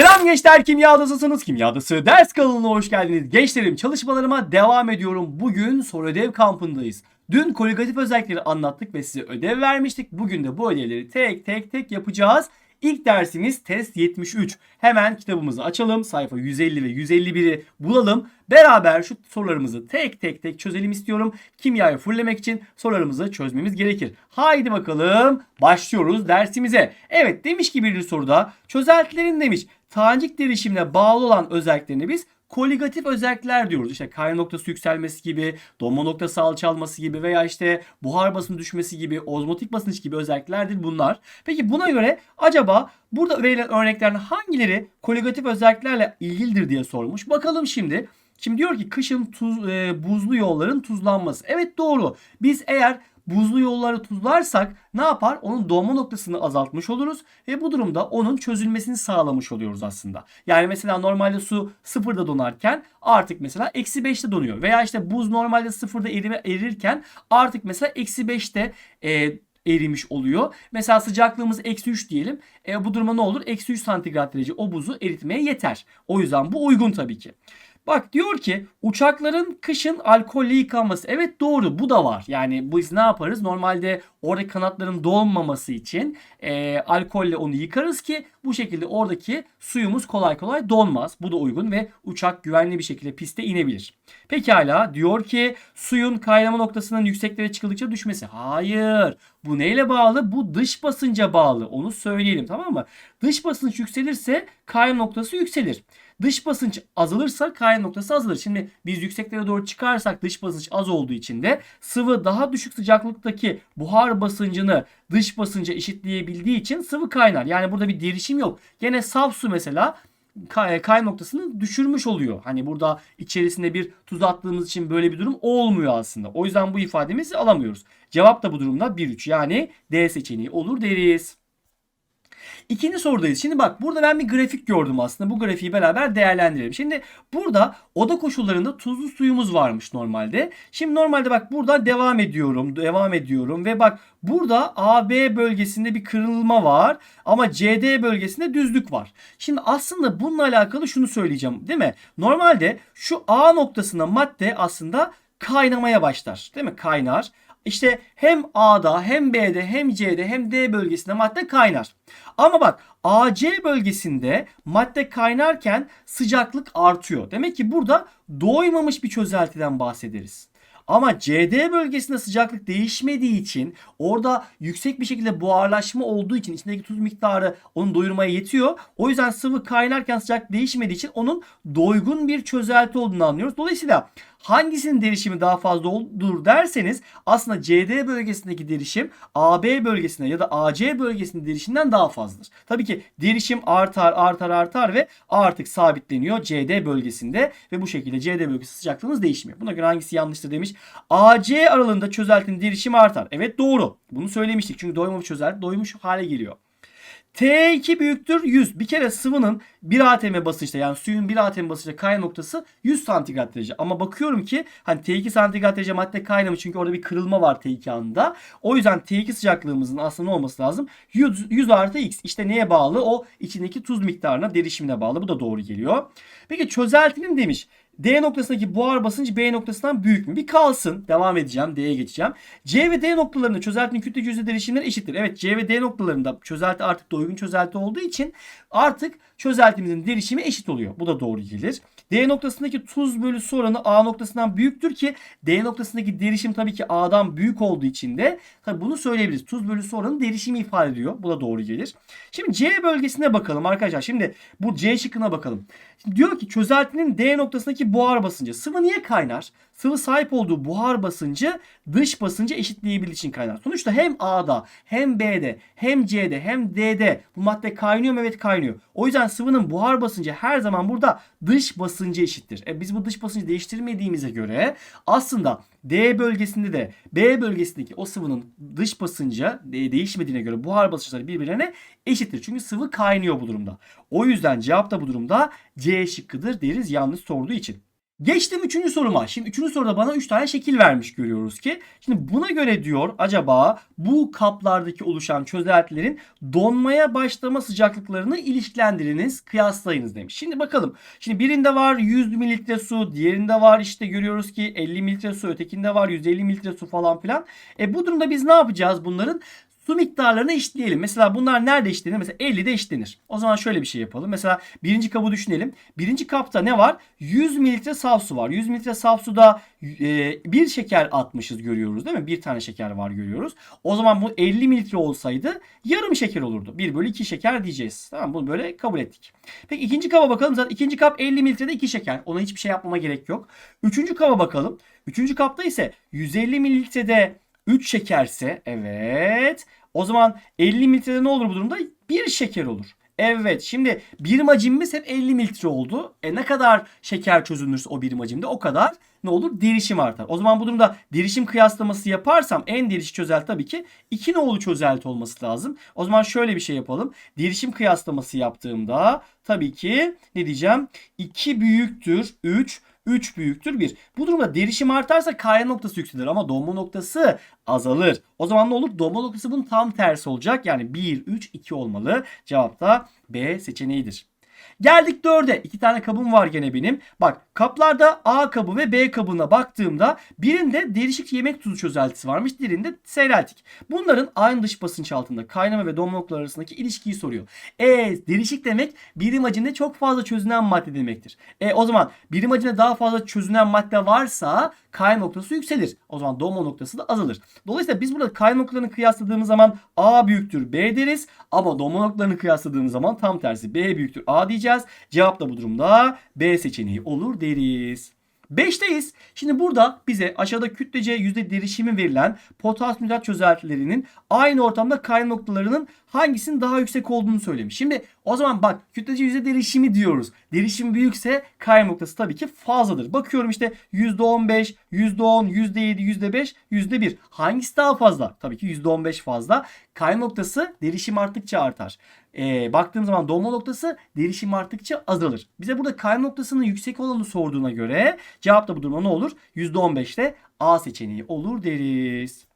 Selam gençler Kimya Adasısınız. Kimya Adası ders kanalına hoş geldiniz. Gençlerim çalışmalarıma devam ediyorum. Bugün soru ödev kampındayız. Dün koligatif özellikleri anlattık ve size ödev vermiştik. Bugün de bu ödevleri tek tek tek yapacağız. İlk dersimiz test 73. Hemen kitabımızı açalım. Sayfa 150 ve 151'i bulalım. Beraber şu sorularımızı tek tek tek çözelim istiyorum. Kimyayı fulllemek için sorularımızı çözmemiz gerekir. Haydi bakalım başlıyoruz dersimize. Evet demiş ki bir soruda çözeltilerin demiş tanecik derişimine bağlı olan özelliklerini biz koligatif özellikler diyoruz. İşte kaynağı noktası yükselmesi gibi, donma noktası alçalması gibi veya işte buhar basın düşmesi gibi, ozmotik basınç gibi özelliklerdir bunlar. Peki buna göre acaba burada verilen örneklerin hangileri koligatif özelliklerle ilgilidir diye sormuş. Bakalım şimdi. Şimdi diyor ki kışın tuz, e, buzlu yolların tuzlanması. Evet doğru. Biz eğer buzlu yolları tuzlarsak ne yapar? Onun doğma noktasını azaltmış oluruz ve bu durumda onun çözülmesini sağlamış oluyoruz aslında. Yani mesela normalde su sıfırda donarken artık mesela eksi 5'te donuyor. Veya işte buz normalde sıfırda erime, erirken artık mesela eksi 5'te e, erimiş oluyor. Mesela sıcaklığımız eksi 3 diyelim. E, bu duruma ne olur? Eksi 3 santigrat derece o buzu eritmeye yeter. O yüzden bu uygun tabii ki. Bak diyor ki uçakların kışın alkolle yıkanması. Evet doğru bu da var. Yani biz ne yaparız? Normalde orada kanatların dolmaması için e, alkolle onu yıkarız ki bu şekilde oradaki suyumuz kolay kolay donmaz. Bu da uygun ve uçak güvenli bir şekilde piste inebilir. Pekala diyor ki suyun kaynama noktasının yükseklere çıkıldıkça düşmesi. Hayır. Bu neyle bağlı? Bu dış basınca bağlı. Onu söyleyelim tamam mı? Dış basınç yükselirse kaynama noktası yükselir. Dış basınç azalırsa kaynama noktası azalır. Şimdi biz yükseklere doğru çıkarsak dış basınç az olduğu için de sıvı daha düşük sıcaklıktaki buhar basıncını dış basınca eşitleyebildiği için sıvı kaynar. Yani burada bir derişim yok. Gene saf su mesela kay, kay noktasını düşürmüş oluyor. Hani burada içerisinde bir tuz attığımız için böyle bir durum olmuyor aslında. O yüzden bu ifademizi alamıyoruz. Cevap da bu durumda 1-3 yani D seçeneği olur deriz. İkinci sorudayız. Şimdi bak burada ben bir grafik gördüm aslında. Bu grafiği beraber değerlendirelim. Şimdi burada oda koşullarında tuzlu suyumuz varmış normalde. Şimdi normalde bak burada devam ediyorum. Devam ediyorum ve bak burada AB bölgesinde bir kırılma var ama CD bölgesinde düzlük var. Şimdi aslında bununla alakalı şunu söyleyeceğim değil mi? Normalde şu A noktasında madde aslında kaynamaya başlar. Değil mi? Kaynar. İşte hem A'da hem B'de hem C'de hem D bölgesinde madde kaynar. Ama bak AC bölgesinde madde kaynarken sıcaklık artıyor. Demek ki burada doymamış bir çözeltiden bahsederiz. Ama CD bölgesinde sıcaklık değişmediği için orada yüksek bir şekilde buharlaşma olduğu için içindeki tuz miktarı onu doyurmaya yetiyor. O yüzden sıvı kaynarken sıcak değişmediği için onun doygun bir çözelti olduğunu anlıyoruz. Dolayısıyla hangisinin derişimi daha fazla olur derseniz aslında CD bölgesindeki derişim AB bölgesinde ya da AC bölgesinde derişimden daha fazladır. Tabii ki derişim artar artar artar ve artık sabitleniyor CD bölgesinde ve bu şekilde CD bölgesi sıcaklığımız değişmiyor. Buna göre hangisi yanlıştır demiş. AC aralığında çözeltinin derişimi artar. Evet doğru. Bunu söylemiştik. Çünkü doymamış çözelti doymuş hale geliyor. T2 büyüktür 100. Bir kere sıvının 1 atm basınçta yani suyun 1 atm basınçta kaynağı noktası 100 santigrat derece. Ama bakıyorum ki hani T2 santigrat derece madde kaynamış çünkü orada bir kırılma var T2 anında. O yüzden T2 sıcaklığımızın aslında olması lazım? 100, 100 artı X. İşte neye bağlı? O içindeki tuz miktarına, derişimine bağlı. Bu da doğru geliyor. Peki çözeltinin demiş. D noktasındaki buhar basıncı B noktasından büyük mü? Bir kalsın. Devam edeceğim. D'ye geçeceğim. C ve D noktalarında çözeltinin kütle yüzde derişimleri eşittir. Evet C ve D noktalarında çözelti artık doygun çözelti olduğu için artık çözeltimizin derişimi eşit oluyor. Bu da doğru gelir. D noktasındaki tuz bölü su oranı A noktasından büyüktür ki D noktasındaki derişim tabii ki A'dan büyük olduğu için de tabii bunu söyleyebiliriz. Tuz bölü su oranı derişimi ifade ediyor. Bu da doğru gelir. Şimdi C bölgesine bakalım arkadaşlar. Şimdi bu C şıkkına bakalım. Şimdi diyor ki çözeltinin D noktasındaki buhar basıncı. Sıvı niye kaynar? Sıvı sahip olduğu buhar basıncı dış basıncı eşitleyebildiği için kaynar. Sonuçta hem A'da hem B'de hem C'de hem D'de bu madde kaynıyor mu? Evet kaynıyor. O yüzden sıvının buhar basıncı her zaman burada dış basıncı eşittir. E biz bu dış basıncı değiştirmediğimize göre aslında D bölgesinde de B bölgesindeki o sıvının dış basıncı değişmediğine göre buhar basınçları birbirine eşittir. Çünkü sıvı kaynıyor bu durumda. O yüzden cevap da bu durumda C şıkkıdır deriz yanlış sorduğu için. Geçtim üçüncü soruma. Şimdi üçüncü soruda bana üç tane şekil vermiş görüyoruz ki. Şimdi buna göre diyor acaba bu kaplardaki oluşan çözeltilerin donmaya başlama sıcaklıklarını ilişkilendiriniz, kıyaslayınız demiş. Şimdi bakalım. Şimdi birinde var 100 mililitre su, diğerinde var işte görüyoruz ki 50 mililitre su, ötekinde var 150 mililitre su falan filan. E bu durumda biz ne yapacağız bunların? Su miktarlarını eşitleyelim. Mesela bunlar nerede eşitlenir? Mesela 50'de eşitlenir. O zaman şöyle bir şey yapalım. Mesela birinci kabı düşünelim. Birinci kapta ne var? 100 mililitre saf su var. 100 mililitre saf suda e, bir şeker atmışız görüyoruz değil mi? Bir tane şeker var görüyoruz. O zaman bu 50 mililitre olsaydı yarım şeker olurdu. 1 bölü 2 şeker diyeceğiz. Tamam bunu böyle kabul ettik. Peki ikinci kaba bakalım. Zaten ikinci kap 50 mililitrede 2 şeker. Ona hiçbir şey yapmama gerek yok. Üçüncü kaba bakalım. Üçüncü kapta ise 150 mililitrede 3 şekerse evet o zaman 50 mililitrede ne olur bu durumda? 1 şeker olur. Evet şimdi birim hacimimiz hep 50 mililitre oldu. E ne kadar şeker çözünürse o birim hacimde o kadar ne olur? Derişim artar. O zaman bu durumda derişim kıyaslaması yaparsam en derişik çözelti tabii ki 2 nolu çözelti olması lazım. O zaman şöyle bir şey yapalım. Derişim kıyaslaması yaptığımda tabii ki ne diyeceğim? 2 büyüktür 3 3 büyüktür 1. Bu durumda derişim artarsa kaya noktası yükselir ama donma noktası azalır. O zaman ne olur? Donma noktası bunun tam tersi olacak. Yani 1, 3, 2 olmalı. Cevap da B seçeneğidir. Geldik 4'e. İki tane kabım var gene benim. Bak kaplarda A kabı ve B kabına baktığımda birinde derişik yemek tuzu çözeltisi varmış. Diğerinde seyreltik. Bunların aynı dış basınç altında kaynama ve donma noktaları arasındaki ilişkiyi soruyor. E derişik demek birim hacimde çok fazla çözünen madde demektir. E o zaman birim hacimde daha fazla çözünen madde varsa kaynama noktası yükselir. O zaman donma noktası da azalır. Dolayısıyla biz burada kaynama noktalarını kıyasladığımız zaman A büyüktür B deriz. Ama donma noktalarını kıyasladığımız zaman tam tersi B büyüktür A diyeceğiz. Cevap da bu durumda B seçeneği olur deriz. 5'teyiz. Şimdi burada bize aşağıda kütlece yüzde derişimi verilen potasyum çözeltilerinin aynı ortamda kaynama noktalarının hangisinin daha yüksek olduğunu söylemiş. Şimdi o zaman bak kütlece yüzde derişimi diyoruz. Derişim büyükse kaynama noktası tabii ki fazladır. Bakıyorum işte %15, %10, %7, %5, %1. Hangisi daha fazla? Tabii ki %15 fazla. Kaynama noktası derişim arttıkça artar. Ee, baktığım zaman donma noktası derişim arttıkça azalır. Bize burada kaynama noktasının yüksek olanı sorduğuna göre cevap da bu durumda ne olur? %15'te A seçeneği olur deriz.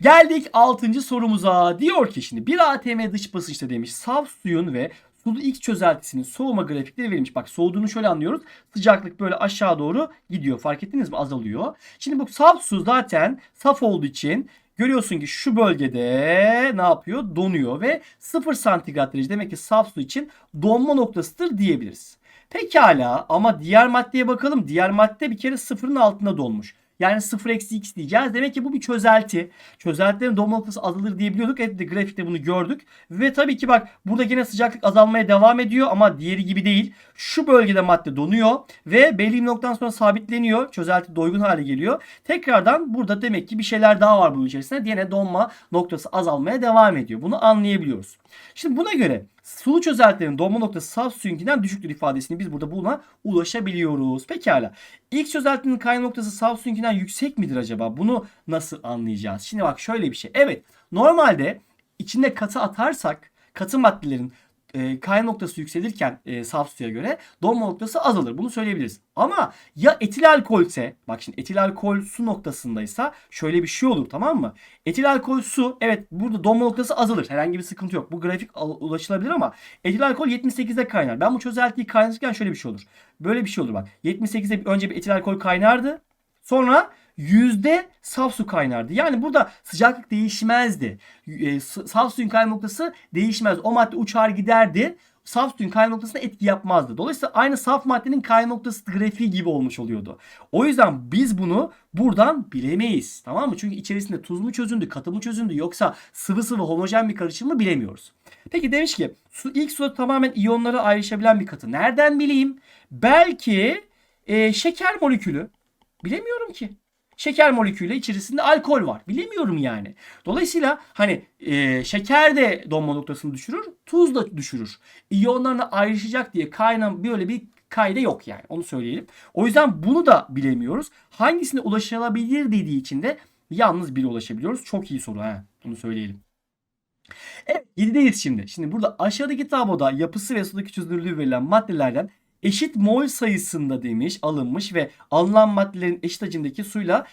Geldik 6. sorumuza. Diyor ki şimdi bir ATM dış basınçta demiş saf suyun ve sulu X çözeltisinin soğuma grafikleri verilmiş. Bak soğuduğunu şöyle anlıyoruz. Sıcaklık böyle aşağı doğru gidiyor. Fark ettiniz mi? Azalıyor. Şimdi bu saf su zaten saf olduğu için görüyorsun ki şu bölgede ne yapıyor? Donuyor ve 0 santigrat derece demek ki saf su için donma noktasıdır diyebiliriz. Pekala ama diğer maddeye bakalım. Diğer madde bir kere sıfırın altında donmuş. Yani 0 eksi x diyeceğiz. Demek ki bu bir çözelti. Çözeltilerin donma noktası azalır diyebiliyorduk. Evet de grafikte bunu gördük. Ve tabii ki bak burada yine sıcaklık azalmaya devam ediyor ama diğeri gibi değil. Şu bölgede madde donuyor ve belli bir noktadan sonra sabitleniyor. Çözelti doygun hale geliyor. Tekrardan burada demek ki bir şeyler daha var bunun içerisinde. Yine donma noktası azalmaya devam ediyor. Bunu anlayabiliyoruz. Şimdi buna göre sulu çözeltilerin donma noktası saf suyunkinden düşüktür ifadesini biz burada buna ulaşabiliyoruz. Pekala. İlk çözeltinin kaynama noktası saf suyunkinden yüksek midir acaba? Bunu nasıl anlayacağız? Şimdi bak şöyle bir şey. Evet normalde içinde katı atarsak katı maddelerin e, kaynama noktası yükselirken e, saf suya göre donma noktası azalır. Bunu söyleyebiliriz. Ama ya etil alkol ise bak şimdi etil alkol su noktasındaysa şöyle bir şey olur tamam mı? Etil alkol su evet burada donma noktası azalır. Herhangi bir sıkıntı yok. Bu grafik ulaşılabilir ama etil alkol 78'de kaynar. Ben bu çözeltiyi kaynatırken şöyle bir şey olur. Böyle bir şey olur bak. 78'de önce bir etil alkol kaynardı. Sonra yüzde saf su kaynardı. Yani burada sıcaklık değişmezdi. E, saf suyun kaynama noktası değişmez. O madde uçar giderdi. Saf suyun kaynama noktasına etki yapmazdı. Dolayısıyla aynı saf maddenin kaynama noktası grafiği gibi olmuş oluyordu. O yüzden biz bunu buradan bilemeyiz. Tamam mı? Çünkü içerisinde tuz mu çözündü, katı mı çözündü yoksa sıvı sıvı homojen bir karışım mı bilemiyoruz. Peki demiş ki su ilk suda tamamen iyonlara ayrışabilen bir katı. Nereden bileyim? Belki e, şeker molekülü. Bilemiyorum ki şeker molekülü içerisinde alkol var. Bilemiyorum yani. Dolayısıyla hani e, şeker de donma noktasını düşürür, tuz da düşürür. İyonlarına ayrışacak diye kaynam böyle bir kayda yok yani. Onu söyleyelim. O yüzden bunu da bilemiyoruz. Hangisine ulaşılabilir dediği için de yalnız bir ulaşabiliyoruz. Çok iyi soru ha. Bunu söyleyelim. Evet 7'deyiz şimdi. Şimdi burada aşağıdaki tabloda yapısı ve sudaki çözünürlüğü verilen maddelerden eşit mol sayısında demiş alınmış ve alınan maddelerin eşit hacimdeki suyla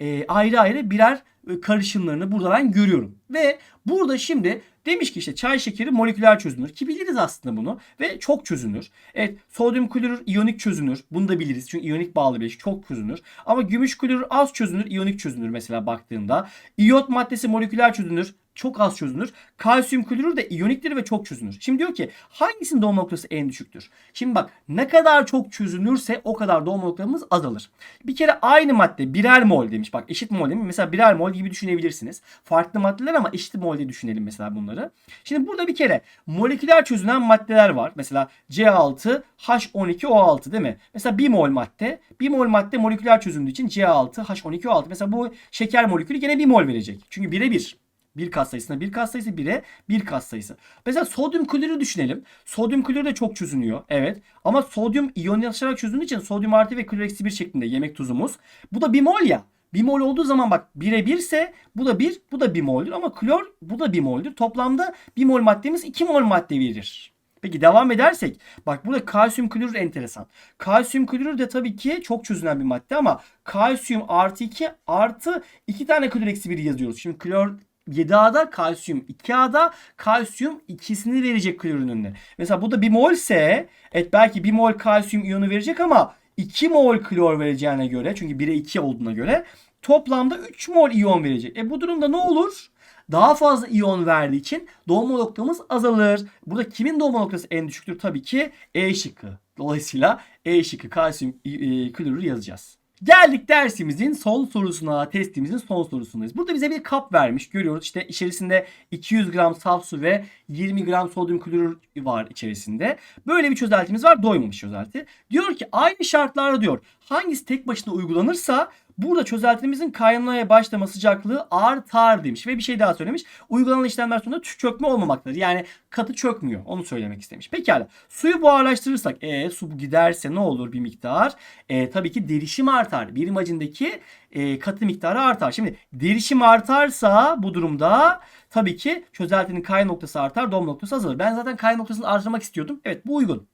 e, ayrı ayrı birer e, karışımlarını burada ben görüyorum. Ve burada şimdi demiş ki işte çay şekeri moleküler çözünür ki biliriz aslında bunu ve çok çözünür. Evet sodyum klorür iyonik çözünür. Bunu da biliriz çünkü iyonik bağlı bileşik çok çözünür. Ama gümüş klorür az çözünür, iyonik çözünür mesela baktığında. İyot maddesi moleküler çözünür çok az çözünür. Kalsiyum klorür de iyoniktir ve çok çözünür. Şimdi diyor ki hangisinin doğum noktası en düşüktür? Şimdi bak ne kadar çok çözünürse o kadar doğum noktamız azalır. Bir kere aynı madde birer mol demiş. Bak eşit mol demiş. Mesela birer mol gibi düşünebilirsiniz. Farklı maddeler ama eşit mol diye düşünelim mesela bunları. Şimdi burada bir kere moleküler çözünen maddeler var. Mesela C6 H12O6 değil mi? Mesela 1 mol madde. 1 mol madde moleküler çözündüğü için C6 H12O6. Mesela bu şeker molekülü gene 1 mol verecek. Çünkü 1'e 1. Bir kat sayısına bir kat sayısı 1'e bir kat sayısı. Mesela sodyum klorürü düşünelim. Sodyum klorür de çok çözünüyor. Evet. Ama sodyum iyonlaşarak çözündüğü için sodyum artı ve klor eksi 1 şeklinde yemek tuzumuz. Bu da 1 mol ya. 1 mol olduğu zaman bak 1'e 1 ise bu da 1 bu da 1 moldür ama klor bu da 1 moldür. Toplamda 1 mol maddemiz 2 mol madde verir. Peki devam edersek bak burada kalsiyum klorür enteresan. Kalsiyum klorür de tabii ki çok çözünen bir madde ama kalsiyum artı 2 artı 2 tane klor eksi 1 yazıyoruz. Şimdi klor 7A'da kalsiyum 2A'da kalsiyum ikisini verecek klorun önüne. Mesela bu da 1 mol ise evet belki 1 mol kalsiyum iyonu verecek ama 2 mol klor vereceğine göre çünkü 1'e 2 olduğuna göre toplamda 3 mol iyon verecek. E bu durumda ne olur? Daha fazla iyon verdiği için doğma noktamız azalır. Burada kimin doğma noktası en düşüktür? Tabii ki E şıkkı. Dolayısıyla E şıkkı kalsiyum e, klorür yazacağız. Geldik dersimizin son sorusuna, testimizin son sorusundayız. Burada bize bir kap vermiş. Görüyoruz işte içerisinde 200 gram saf su ve 20 gram sodyum klorür var içerisinde. Böyle bir çözeltimiz var. Doymamış çözelti. Diyor ki aynı şartlarda diyor hangisi tek başına uygulanırsa Burada çözeltimizin kaynamaya başlama sıcaklığı artar demiş. Ve bir şey daha söylemiş. Uygulanan işlemler sonunda çökme olmamaktadır. Yani katı çökmüyor. Onu söylemek istemiş. Pekala. Suyu buharlaştırırsak e, su giderse ne olur bir miktar? E, tabii ki derişim artar. Birim hacindeki e, katı miktarı artar. Şimdi derişim artarsa bu durumda tabii ki çözeltinin kayın noktası artar, dom noktası azalır. Ben zaten kayın noktasını artırmak istiyordum. Evet bu uygun.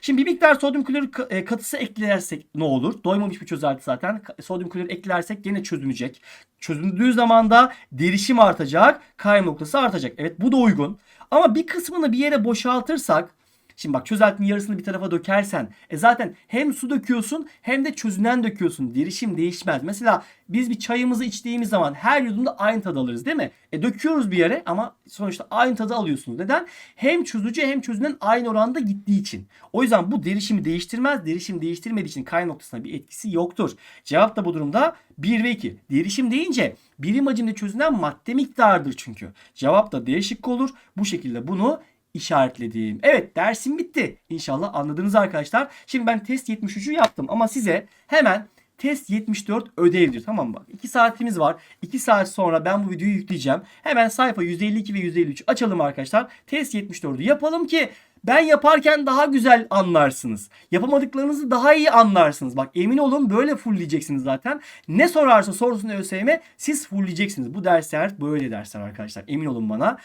Şimdi bir miktar sodyum klorür e, katısı eklersek ne olur? Doymamış bir çözelti zaten. Sodyum klorür eklersek gene çözünecek. Çözündüğü zaman da derişim artacak, kayma noktası artacak. Evet bu da uygun. Ama bir kısmını bir yere boşaltırsak Şimdi bak çözeltinin yarısını bir tarafa dökersen e zaten hem su döküyorsun hem de çözünen döküyorsun. Derişim değişmez. Mesela biz bir çayımızı içtiğimiz zaman her yudumda aynı tadı alırız değil mi? E döküyoruz bir yere ama sonuçta aynı tadı alıyorsunuz. Neden? Hem çözücü hem çözünen aynı oranda gittiği için. O yüzden bu derişimi değiştirmez. Derişim değiştirmediği için kay noktasına bir etkisi yoktur. Cevap da bu durumda 1 ve 2. Derişim deyince birim hacimde çözünen madde miktarıdır çünkü. Cevap da D şıkkı olur. Bu şekilde bunu işaretledim. Evet dersim bitti. İnşallah anladınız arkadaşlar. Şimdi ben test 73'ü yaptım ama size hemen test 74 ödevdir. Tamam mı? Bak 2 saatimiz var. 2 saat sonra ben bu videoyu yükleyeceğim. Hemen sayfa 152 ve 153 açalım arkadaşlar. Test 74'ü yapalım ki ben yaparken daha güzel anlarsınız. Yapamadıklarınızı daha iyi anlarsınız. Bak emin olun böyle fullleyeceksiniz zaten. Ne sorarsa sorsun ÖSYM siz fullleyeceksiniz. Bu dersler böyle dersler arkadaşlar. Emin olun bana.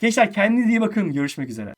Gençler kendinize iyi bakın. Görüşmek üzere.